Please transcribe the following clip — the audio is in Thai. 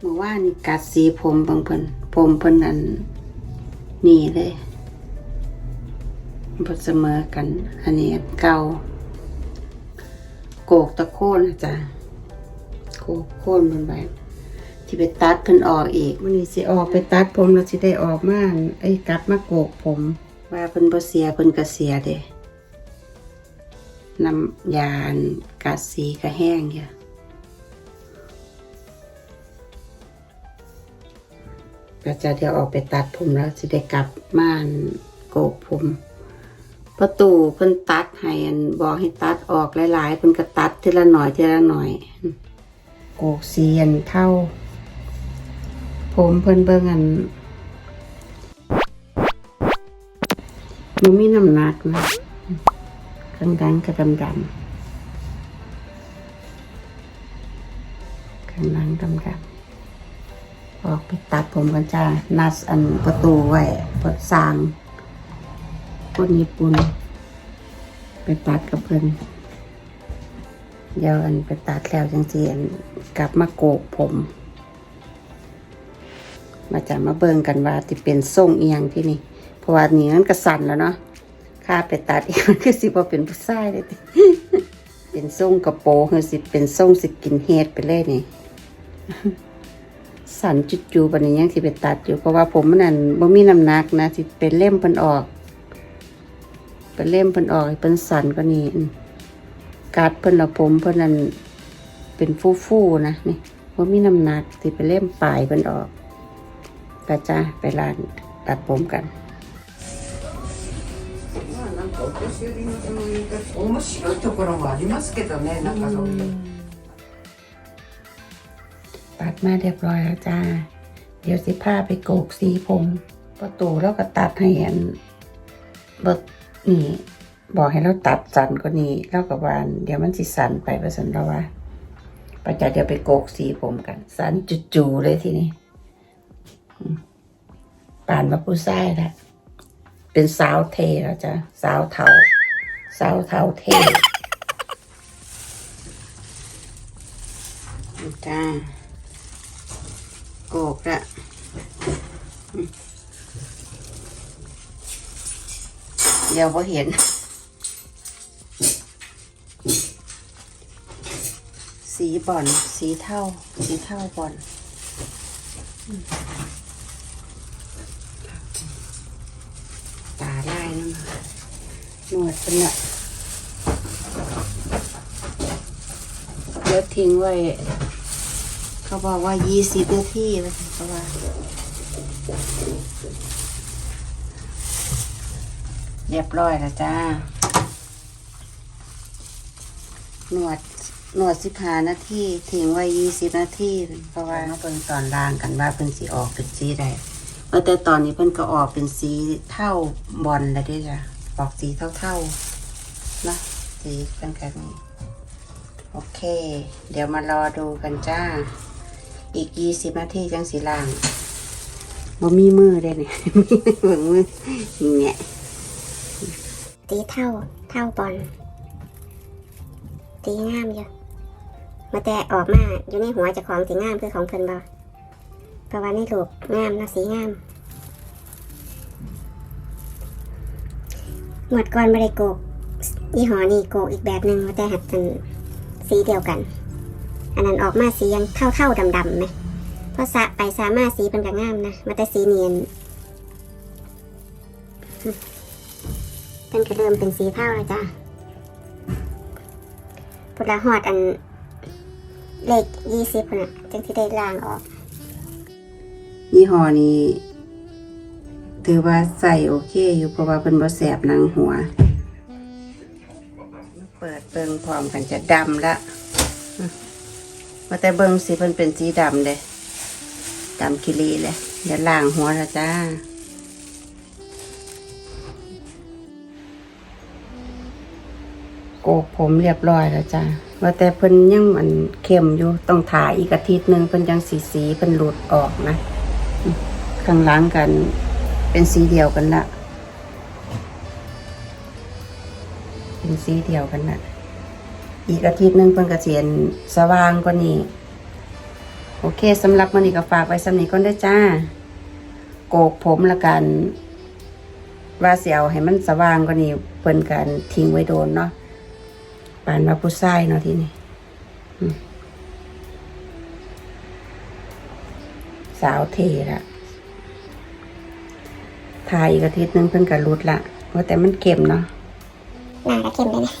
เมื่อวานี่กัดสีผมบางเพิ่นผมเพิ่นนั่นนี่เลยบ่เสมอกัน อันนี้เก่าโกกตะโคนนะจ้ะโกกโคนเพิ่นไปที่ไปตัดเพิ่นออกอีกมันนี้สิออกไปตัดผมแล้วสิได้ออกมาไอ้กลับมาโกกผม ว่าเพิ่นบ่เสียเพิ่นก็เสียเด้น้ำยานกัดสีก็แห้งอยู่ ก็จะเดี๋ยวออกไปตัดผมแล้วจะได้กลับม่านโกกผมประตูเพิ่นตัดให้อันบอกให้ตัดออกหลายๆเพิ่นก็ตัดทีละหน่อยทีละหน่อย โกกเสียนเท่า ผมเพิ่นเบิ่งอันมันมีน้ำหนักนะข้างดังก็ดำดำข้างหลังดำดำ ออกไปตัดผมกันจ้า นัดอันประตูไว้ปิดสางคนญี่ปุ่น ไปตัดกับเพิ่นเดี๋ยวอันไปตัดแล้วจังสีอันกลับมาโกกผม มาจะมาเบิ่งกันว่าที่เป็นทรงเอียงที่นี่ เพราะว่านี่มันกระสันแล้วเนาะข้าไปตัดเอีกมันคือสิบ่เป็นผู้ชายเลยเป็นทรงกระโปงคือสิเป็นทรงสกินเฮดไปเลยนี่ สันจุดจูบันนี้ยังสิไปตัดอยู่เพราะว่าผมมันนั่นบ่มีน้ำหนักนะสิเป็นเล่มเพิ่นออก เป็นเล่มเพิ่นออกให้เพิ่นสันกว่านี้อืมกัดเพิ่นละผมเพิ่นนั่นเป็นฟู่ๆนะนี่บ่มีน้ำหนักสิเป็นเล่มปลายเพิ่นออกไปจ้าไปร้านตัดผมกัน まあなんかお年寄りのその言い方面白いところもありますけどねなんかそういう。 ดมาเรียบร้อยแล้วจ้า เดี๋ยวสิพาไปโกกสีผมประตูแล้วก็ตัดให้อันบดนี่ บอกให้เราตัดสันกว่านี้แล้วกับวานเดี๋ยวมันสิสันไปประสันเราว่าประจะเดี๋ยวไปโกกสีผมกัน สันจุๆเลยทีนี้ป่านมาผู้ชายละเป็นสาวเทแล้วจ้ะสาวเทาสาวเทาเทจ้า โกกละเดี๋ยวพอเห็น สีบ่อน สีเท่า สีเท่าบ่อนตาไล่น้ำมาหนวดเป็นหน่อยแล้วทิ้งไว้ เขาบอกว่ายี่สิบนาทีแล้วเขาว่าเรียบร้อยแล้วจ้า หนวดหนวดสิบห้านาทีทิ้งไว้ยี่สิบนาทีเพราะว่าเพิ่นตอนล่างกันว่าเพิ่นสีออกเป็นสีใดว่าแต่ตอนนี้เพิ่นก็ออกเป็นสีเท่าบอลแล้วเด้จ้ะออกสีเท่าๆนะสีเป็นแบบนี้ โอเค เดี๋ยวมารอดูกันจ้า อีกยี่สิบนาทีจังสีล่างบ่มีมือได้เนี่ยเบิ่งมือเนี่ยตีเท่าเท่าบอลตีงามอยู่มาแต่ออกมาอยู่ในหัวจะของสีงามคือของเพิ่นบ่เพราะว่าในรูปงามนะสีงามหมดก่อนไม่ได้โกกยี่ห้อนี้โกกอีกแบบหนึ่งมาแต่หัดเป็นสีเดียวกัน อันนั้นออกมาสียังเท่าเท่าดำๆไหมเพราะสะไปสามารถสีเป็นกงามนะมาแต่สีเนียนเพิ่นก็เริ่มเป็นสีเท่าแล้วจ้ะพุทธหอดอันเลขยี่สิบน่ะจึงที่ได้ล่างออก ยี่ห้อนี้ ถือว่าใส่โอเคอยู่เพราะว่าเป็นบ่แสบหนังหัว เปิดเบิ่งพร้อมกันจะดำละ มาแต่เบิ่งสิเพิ่นเป็นสีดำเด้ดำกิรีเลยเดี๋ยวล้างหัวละจ้าโกกผมเรียบร้อยแล้วจ้าว่าแต่เพิ่นยังมันเข้มอยู่ต้องถ่ายอีกอาทิตย์หนึ่งเพิ่นยังสีสีเพิ่นหลุดออกนะข้างหล่างกันเป็นสีเดียวกันละเป็นสีเดียวกันละ อีกอาทิตย์หนึ่งเพิ่นกระเสียนสว่างกว่านี้ โอเคสำหรับมื้อนี้ก็ฝากไว้สำนี้ก่อนเด้จ้า โกกผมละกัน ว่าเสิเอาให้มันสว่างกว่านี้เพิ่นกันทิ้งไว้โดนเนาะปานว่าผู้ชายเนาะที่นี่สาวเทละทายอีกอาทิตย์หนึงเพิ่นก็รุดละว่าแต่มันเข็มเนาะหนาก็เข้มเลยนะ